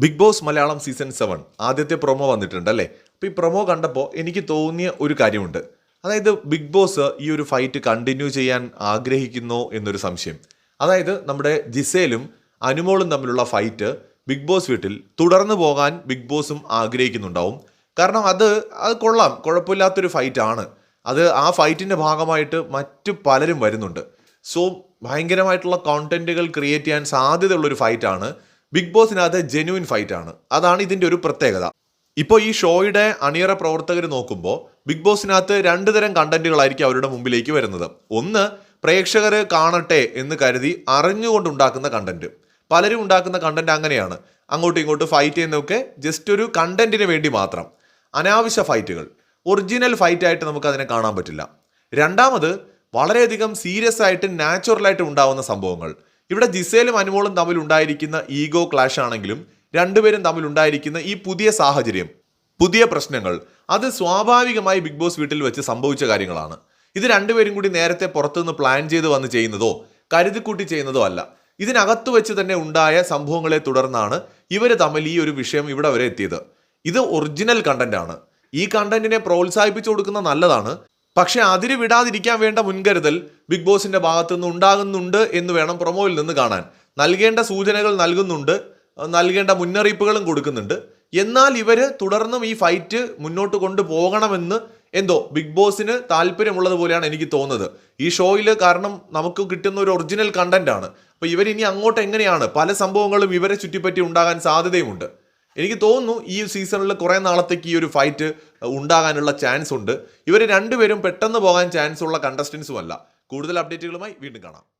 Bigg Boss Malayalam season seven ആദ്യത്തെ promo വന്നിട്ടുണ്ട് അല്ലേ? അപ്പോൾ ഈ പ്രൊമോ കണ്ടപ്പോൾ എനിക്ക് തോന്നിയ ഒരു കാര്യമുണ്ട്. അതായത് ബിഗ് ബോസ് ഈ ഒരു ഫൈറ്റ് കണ്ടിന്യൂ ചെയ്യാൻ ആഗ്രഹിക്കുന്നു എന്നൊരു സംശയം. അതായത് നമ്മുടെ ജിസേലും അനുമോളും തമ്മിലുള്ള ഫൈറ്റ് ബിഗ് ബോസ് വീട്ടിൽ തുടർന്നു പോകാൻ ബിഗ് ബോസും ആഗ്രഹിക്കുന്നുണ്ടാവും. കാരണം അത് അത് കൊള്ളാം. കുഴപ്പമില്ലാത്തൊരു ഫൈറ്റാണ് അത് ആ ഫൈറ്റിന്റെ ഭാഗമായിട്ട് മറ്റു പലരും വരുന്നുണ്ട്. സോ ഭയങ്കരമായിട്ടുള്ള കോണ്ടന്റുകൾ ക്രിയേറ്റ് ചെയ്യാൻ സാധ്യതയുള്ളൊരു ഫൈറ്റാണ് ബിഗ് ബോസിനകത്ത് ജെന്യൂൻ ഫൈറ്റ് ആണ്. അതാണ് ഇതിന്റെ ഒരു പ്രത്യേകത. ഇപ്പോൾ ഈ ഷോയുടെ അണിയറ പ്രവർത്തകർ നോക്കുമ്പോൾ ബിഗ് ബോസിനകത്ത് രണ്ട് തരം കണ്ടന്റുകളായിരിക്കും അവരുടെ മുമ്പിലേക്ക് വരുന്നത്. ഒന്ന് പ്രേക്ഷകർ കാണട്ടെ എന്ന് കരുതി അറിഞ്ഞുകൊണ്ടുണ്ടാക്കുന്ന കണ്ടന്റ് പലരും ഉണ്ടാക്കുന്ന കണ്ടന്റ് അങ്ങനെയാണ്. അങ്ങോട്ടും ഇങ്ങോട്ടും ഫൈറ്റ് ചെയ്യുന്നതൊക്കെ ജസ്റ്റ് ഒരു കണ്ടന്റിന് വേണ്ടി മാത്രം. അനാവശ്യ ഫൈറ്റുകൾ ഒറിജിനൽ ഫൈറ്റ് ആയിട്ട് നമുക്ക് അതിനെ കാണാൻ പറ്റില്ല. രണ്ടാമത് വളരെയധികം സീരിയസ് ആയിട്ട് നാച്ചുറലായിട്ട് ഉണ്ടാവുന്ന സംഭവങ്ങൾ. ഇവിടെ ജിസേലും അനുമോളും തമ്മിൽ ഉണ്ടായിരിക്കുന്ന ഈഗോ ക്ലാഷ് ആണെങ്കിലും രണ്ടുപേരും തമ്മിൽ ഉണ്ടായിരിക്കുന്ന ഈ പുതിയ സാഹചര്യം പുതിയ പ്രശ്നങ്ങൾ അത് സ്വാഭാവികമായി ബിഗ് ബോസ് വീട്ടിൽ വെച്ച് സംഭവിച്ച കാര്യങ്ങളാണ്. ഇത് രണ്ടുപേരും കൂടി നേരത്തെ പുറത്തുനിന്ന് പ്ലാൻ ചെയ്ത് വന്ന് ചെയ്യുന്നതോ കരുതിക്കൂട്ടി ചെയ്യുന്നതോ അല്ല. ഇതിനകത്ത് വെച്ച് തന്നെ ഉണ്ടായ സംഭവങ്ങളെ തുടർന്നാണ് ഇവർ തമ്മിൽ ഈ ഒരു വിഷയം ഇവിടെ വരെ എത്തിയത്. ഇത് ഒറിജിനൽ കണ്ടന്റ് ആണ് ഈ കണ്ടന്റിനെ പ്രോത്സാഹിപ്പിച്ചു കൊടുക്കുന്ന നല്ലതാണ്. പക്ഷെ അതിര് വിടാതിരിക്കാൻ വേണ്ട മുൻകരുതൽ ബിഗ് ബോസിന്റെ ഭാഗത്തു നിന്ന് ഉണ്ടാകുന്നുണ്ട് എന്ന് വേണം പ്രൊമോയിൽ നിന്ന് കാണാൻ. നൽകേണ്ട സൂചനകൾ നൽകുന്നുണ്ട് നൽകേണ്ട മുന്നറിയിപ്പുകളും കൊടുക്കുന്നുണ്ട്. എന്നാൽ ഇവർ തുടർന്നും ഈ ഫൈറ്റ് മുന്നോട്ട് കൊണ്ടുപോകണമെന്ന് എന്തോ ബിഗ് ബോസിന് താല്പര്യമുള്ളത് പോലെയാണ് എനിക്ക് തോന്നുന്നത്. ഈ ഷോയിൽ കാരണം നമുക്ക് കിട്ടുന്ന ഒരു ഒറിജിനൽ കണ്ടന്റ് ആണ്. അപ്പോൾ ഇവരിനി അങ്ങോട്ട് എങ്ങനെയാണ് പല സംഭവങ്ങളും ഇവരെ ചുറ്റിപ്പറ്റി ഉണ്ടാകാൻ സാധ്യതയുമുണ്ട്. എനിക്ക് തോന്നുന്നു ഈ സീസണിൽ കുറേ നാളത്തേക്ക് ഈ ഒരു ഫൈറ്റ് ഉണ്ടാകാനുള്ള ചാൻസ് ഉണ്ട്. ഇവർ രണ്ടുപേരും പെട്ടെന്ന് പോകാൻ ചാൻസ് ഉള്ള കണ്ടസ്റ്റൻസും അല്ല. കൂടുതൽ അപ്ഡേറ്റുകളുമായി വീണ്ടും കാണാം.